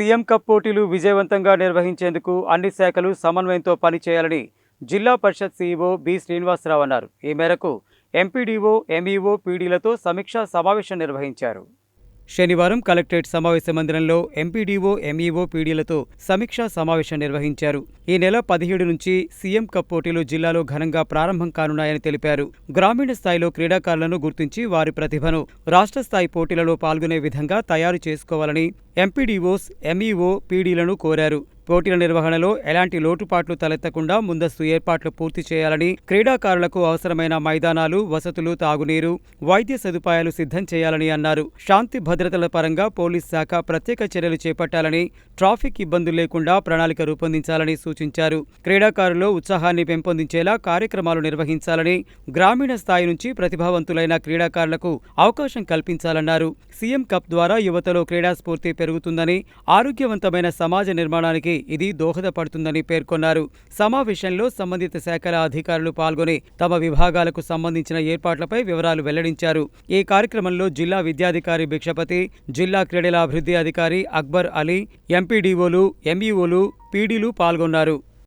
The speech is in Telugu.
సీఎం కప్ పోటీలు విజయవంతంగా నిర్వహించేందుకు అన్ని శాఖలు సమన్వయంతో పనిచేయాలని జిల్లా పరిషత్ సీఈఓ బి శ్రీనివాసరావు అన్నారు. ఈ మేరకు ఎంపీడీఓ ఎంఈఓ పీడీలతో సమీక్షా సమావేశం నిర్వహించారు. శనివారం కలెక్టరేట్ సమావేశ మందిరంలో ఎంపీడీఓ ఎంఈఓ పీడీలతో సమీక్షా సమావేశం నిర్వహించారు. ఈ నెల పదిహేడు నుంచి సీఎం కప్ పోటీలు జిల్లాలో ఘనంగా ప్రారంభం కానున్నాయని తెలిపారు. గ్రామీణ స్థాయిలో క్రీడాకారులను గుర్తించి వారి ప్రతిభను రాష్ట్ర స్థాయి పోటీలలో పాల్గొనే విధంగా తయారు చేసుకోవాలని ఎంపీడీఓస్ ఎంఈఓ పీడీలను కోరారు. పోటీల నిర్వహణలో ఎలాంటి లోటుపాట్లు తలెత్తకుండా ముందస్తు ఏర్పాట్లు పూర్తి చేయాలని క్రీడాకారులకు అవసరమైన మైదానాలు వసతులు తాగునీరు వైద్య సదుపాయాలు సిద్ధం చేయాలని అన్నారు. శాంతి భద్రతల పరంగా పోలీస్ శాఖ ప్రత్యేక చర్యలు చేపట్టాలని ట్రాఫిక్ ఇబ్బందులు లేకుండా ప్రణాళిక రూపొందించాలని సూచించారు. క్రీడాకారుల్లో ఉత్సాహాన్ని పెంపొందించేలా కార్యక్రమాలు నిర్వహించాలని గ్రామీణ స్థాయి నుంచి ప్రతిభావంతులైన క్రీడాకారులకు అవకాశం కల్పించాలన్నారు. సీఎం కప్ ద్వారా యువతలో క్రీడాస్ఫూర్తి పెరుగుతుందని ఆరోగ్యవంతమైన సమాజ నిర్మాణానికి ఇది దోహదపడుతుందని పేర్కొన్నారు. సమావేశంలో సంబంధిత శాఖల అధికారులు పాల్గొని తమ విభాగాలకు సంబంధించిన ఏర్పాట్లపై వివరాలు వెల్లడించారు. ఈ కార్యక్రమంలో జిల్లా విద్యాధికారి భిక్షపతి జిల్లా క్రీడల అభివృద్ధి అధికారి అక్బర్ అలీ ఎంపీడీఓలు ఎంఈఓలు పీడీలు పాల్గొన్నారు.